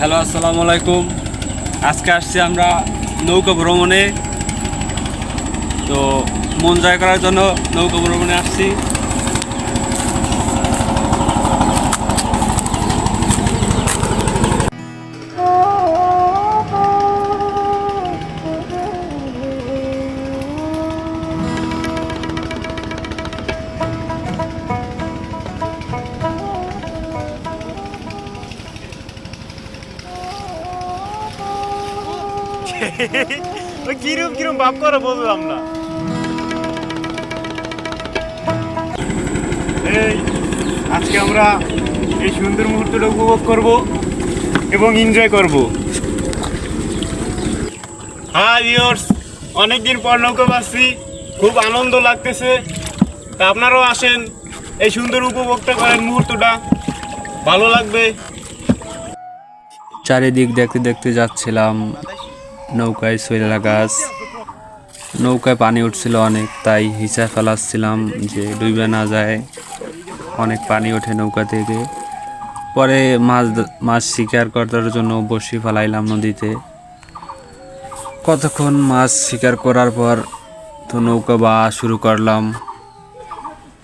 Hello, আসসালামু আলাইকুম। আজকে আসছি আমরা নৌকা ভ্রমণে। তো মন জয় করার জন্য নৌকা ভ্রমণে আসছি। ওই কিরম কিরম ভাব করে বুঝলাম না এই আজকে আমরা এই সুন্দর মুহূর্তটা উপভোগ করব এবং এনজয় করব। হ্যাঁ ভিউয়ার্স অনেকদিন পর নৌকা পাচ্ছি খুব আনন্দ লাগতেছে। তা আপনারাও আসেন এই সুন্দর উপভোগটা করেন মুহূর্তটা। ভালো লাগবে। চারিদিক দেখতে দেখতে যাচ্ছিলাম। নৌকায় সৈলা গাছ। নৌকায় পানি উঠছিল অনেক, তাই হিসা ফেলাচ্ছিলাম যে ডুবে না যায়। অনেক পানি ওঠে নৌকা থেকে। পরে মাছ মাছ শিকার করার জন্য বসি ফেলাইলাম নদীতে। কতক্ষণ মাছ শিকার করার পর তো নৌকা বা শুরু করলাম।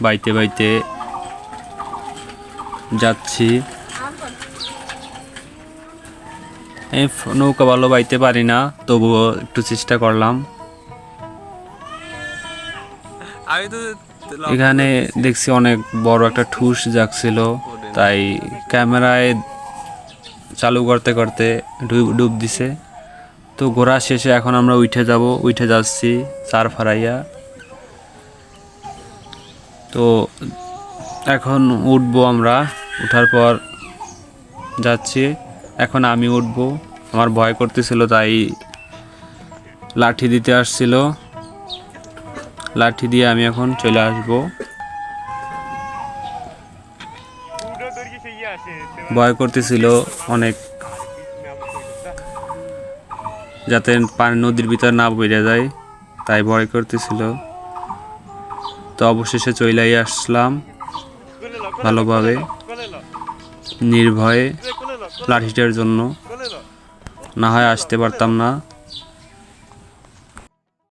বাইতে বাইতে যাচ্ছি এই ফ- নৌকা ভালো বাইতে পারি না তবুও একটু চেষ্টা করলাম। এখানে দেখছি অনেক বড় একটা ঠুস যাচ্ছিল তাই ক্যামেরায় চালু করতে করতে ডুব ডুব দিছে। তো ঘোরা শেষে এখন আমরা উঠে যাব উঠে যাচ্ছি চার ফারাইয়া তো এখন উঠবো আমরা উঠার পর যাচ্ছি। এখন আমি উঠব। আমার ভয় করতেছিল, তাই লাঠি দিতে আসছিল। লাঠি দিয়ে আমি এখন চলে আসব। ভয় করতেছিল অনেক। যাতে পানি নদীর ভিতর না বেড়ে যায়, তাই ভয় করতেছিল। তো অবশেষে চলেই আসলাম ভালোভাবে, নির্ভয়ে। লাঠিটার জন্য। না হয় আসতে পারতাম না।